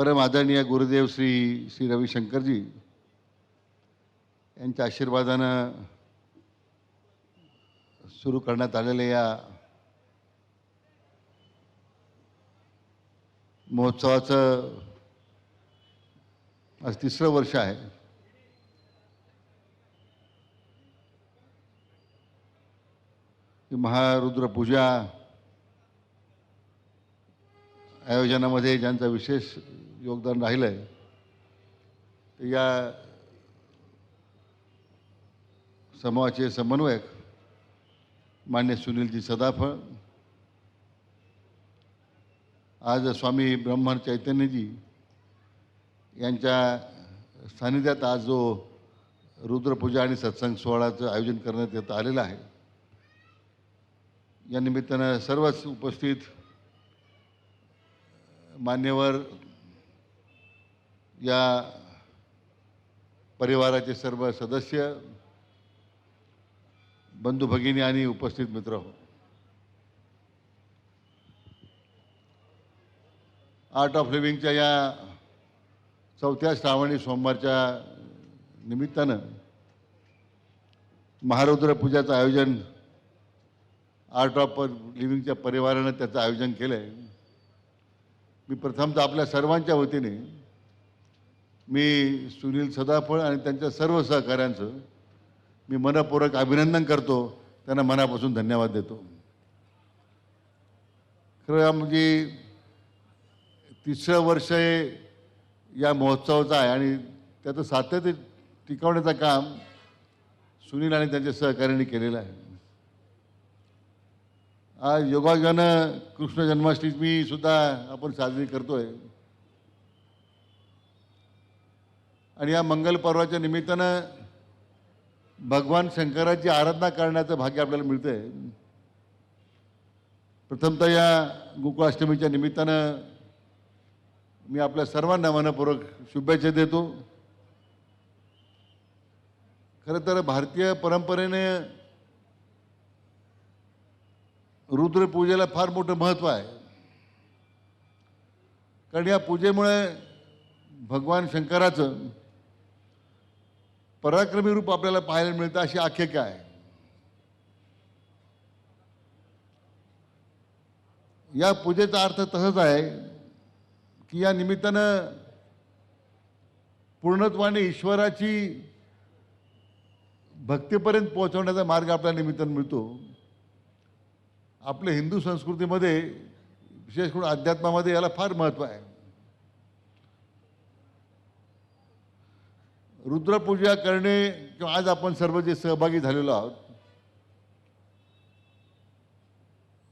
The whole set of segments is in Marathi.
परम आदरणीय गुरुदेव श्री श्री रविशंकरजी यांच्या आशीर्वादानं सुरू करण्यात आलेल्या या महोत्सवाचं आज तिसरं वर्ष आहे. महारुद्र पूजा आयोजनामध्ये ज्यांचा विशेष योगदान राहिलं आहे तर या समूहाचे समन्वयक मान्य सुनीलजी सदाफळ आज स्वामी ब्रह्मन चैतन्यजी यांच्या सानिध्यात आज जो रुद्रपूजा आणि सत्संग सोहळ्याचं आयोजन करण्यात येत आलेलं आहे. या निमित्तानं सर्वच उपस्थित मान्यवर या परिवाराचे सर्व सदस्य बंधू भगिनी आणि उपस्थित मित्र हो. आर्ट ऑफ लिव्हिंगच्या या चौथ्या श्रावणी सोमवारच्या निमित्तानं महारुद्र पूजाचं आयोजन आर्ट ऑफ लिव्हिंगच्या परिवारानं त्याचं आयोजन केलं आहे मी प्रथमतः आपल्या सर्वांच्या वतीने मी सुनील सदाफळ आणि त्यांच्या सर्व सहकाऱ्यांचं मी मनपूर्वक अभिनंदन करतो. त्यांना मनापासून धन्यवाद देतो. खरं म्हणजे तिसरं वर्ष हे या महोत्सवाचं आहे आणि त्याचं सातत्य टिकवण्याचं काम सुनील आणि त्यांच्या सहकाऱ्यांनी केलेलं आहे. आज योगायोगानं कृष्ण जन्माष्टमी सुद्धा आपण साजरी करतोय. आणि या मंगल पर्वाच्या निमित्तानं भगवान शंकराची आराधना करण्याचं भाग्य आपल्याला मिळतं आहे प्रथमतः या गोकुळाष्टमीच्या निमित्तानं मी आपल्या सर्वांना मनपूर्वक शुभेच्छा देतो. खरं तर भारतीय परंपरेने रुद्रपूजेला फार मोठं महत्त्व आहे. कारण या पूजेमुळे भगवान शंकराचं पराक्रमी रूप आपल्याला पाहायला मिळतं अशी आख्यायिका आहे. या पूजेचा अर्थ तसंच आहे की या निमित्तानं पूर्णत्वाने ईश्वराची भक्तीपर्यंत पोहोचवण्याचा मार्ग आपल्या निमित्तानं मिळतो. आपल्या हिंदू संस्कृतीमध्ये विशेष करून अध्यात्मामध्ये याला फार महत्त्व आहे. रुद्रपूजा करणे किंवा आज आपण सर्व जे सहभागी झालेलो आहोत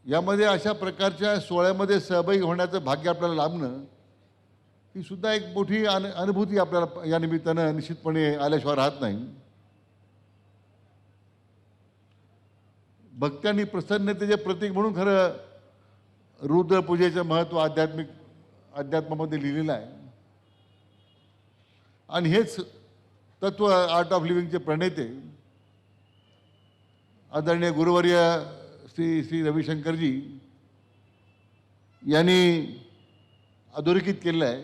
यामध्ये अशा प्रकारच्या सोहळ्यामध्ये सहभागी होण्याचं भाग्य आपल्याला लाभणं ही सुद्धा एक मोठी अन अनुभूती आपल्याला या निमित्तानं निश्चितपणे आल्याशिवाय राहत नाही. भक्त्यांनी प्रसन्नतेचे प्रतीक म्हणून खरं रुद्रपूजेचं महत्त्व आध्यात्मिक अध्यात्मामध्ये लिहिलेलं आहे. आणि हेच तत्व आर्ट ऑफ लिव्हिंगचे प्रणेते. आदरणीय गुरुवर्य श्री श्री रविशंकरजी यांनी अधोरेखित केलेलं आहे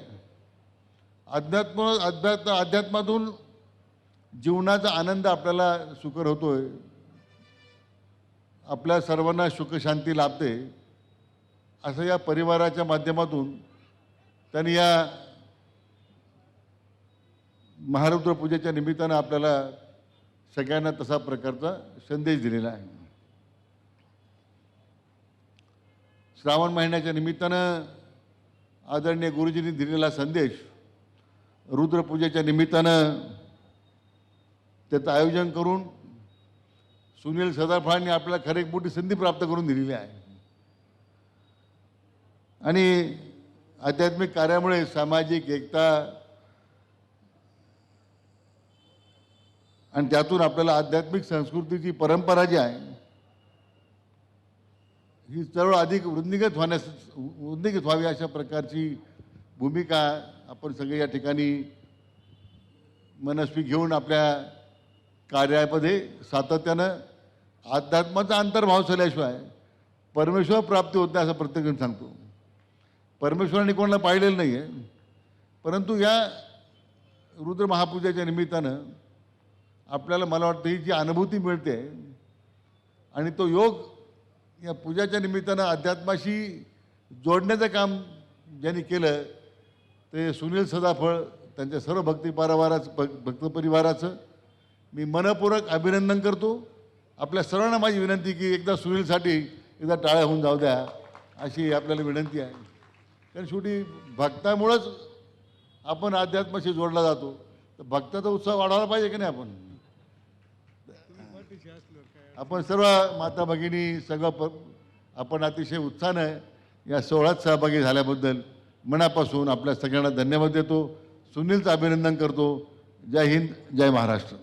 अध्यात्म अध्यात्म अध्यात्मातून जीवनाचा आनंद आपल्याला सुकर होतोय. आपल्या सर्वांना सुखशांती लाभते. असं या परिवाराच्या माध्यमातून त्यांनी या महारुद्र पूजेच्या निमित्तानं आपल्याला सगळ्यांना तसा प्रकारचा संदेश दिलेला आहे. श्रावण महिन्याच्या निमित्तानं आदरणीय गुरुजींनी दिलेला संदेश रुद्रपूजेच्या निमित्तानं त्याचं आयोजन करून सुनील सदाफळांनी आपल्याला खरे एक मोठी संधी प्राप्त करून दिलेली आहे. आणि आध्यात्मिक कार्यामुळे सामाजिक एकता आणि त्यातून आपल्याला आध्यात्मिक संस्कृतीची परंपरा जी आहे ही चळवळ अधिक वृद्धिगत होण्यास वृद्धिगत व्हावी अशा प्रकारची भूमिका आपण सगळे या ठिकाणी मनस्वी घेऊन आपल्या कार्यामध्ये सातत्यानं अध्यात्माचा अंतर्भाव झाल्याशिवाय परमेश्वर प्राप्ती होत नाही असं प्रत्येकजण सांगतो. परमेश्वराने कोणाला पाहिलेलं नाही आहे परंतु या रुद्र महापूजेच्या निमित्तानं आपल्याला मला वाटतं ही जी अनुभूती मिळते आणि तो योग या पूजाच्या निमित्तानं अध्यात्माशी जोडण्याचं काम ज्यांनी केलं ते सुनील सदाफळ त्यांच्या सर्व भक्ती परिवाराचं भक्तपरिवाराचं भक्त परिवाराचं मी मनपूर्वक अभिनंदन करतो. आपल्या सर्वांना माझी विनंती की एकदा सुनीलसाठी एकदा टाळ्या होऊन जाऊ द्या अशी आपल्याला विनंती आहे. कारण शेवटी भक्तामुळंच आपण अध्यात्माशी जोडला जातो. तर भक्ताचा उत्साह वाढवायला पाहिजे की नाही आपण? आपण सर्व माता भगिनी सगळं प आपण अतिशय उत्साहानं या सोहळ्यात सहभागी झाल्याबद्दल मनापासून आपल्या सगळ्यांना धन्यवाद देतो. सुनीलचं अभिनंदन करतो. जय हिंद जय महाराष्ट्र.